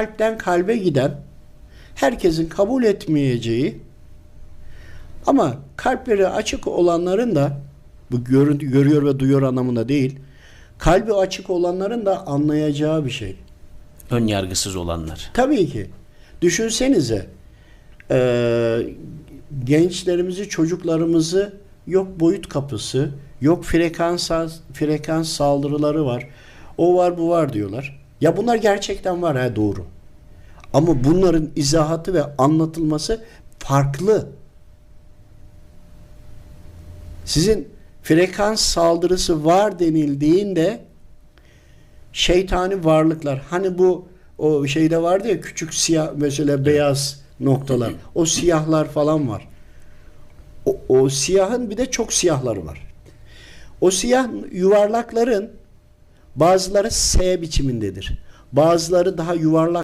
kalpten kalbe giden, herkesin kabul etmeyeceği ama kalpleri açık olanların da bu görü- görüyor ve duyuyor anlamında değil, kalbi açık olanların da anlayacağı bir şey. Ön yargısız olanlar. Tabii ki. Düşünsenize eee, gençlerimizi, çocuklarımızı yok boyut kapısı, yok frekans frekans saldırıları var. O var, bu var diyorlar. Ya bunlar gerçekten var ha doğru. Ama bunların izahatı ve anlatılması farklı. Sizin frekans saldırısı var denildiğinde şeytani varlıklar hani bu o şeyde vardı ya küçük siyah mesela beyaz noktalar o siyahlar falan var. O, o siyahın bir de çok siyahları var. O siyah yuvarlakların bazıları S biçimindedir. Bazıları daha yuvarlak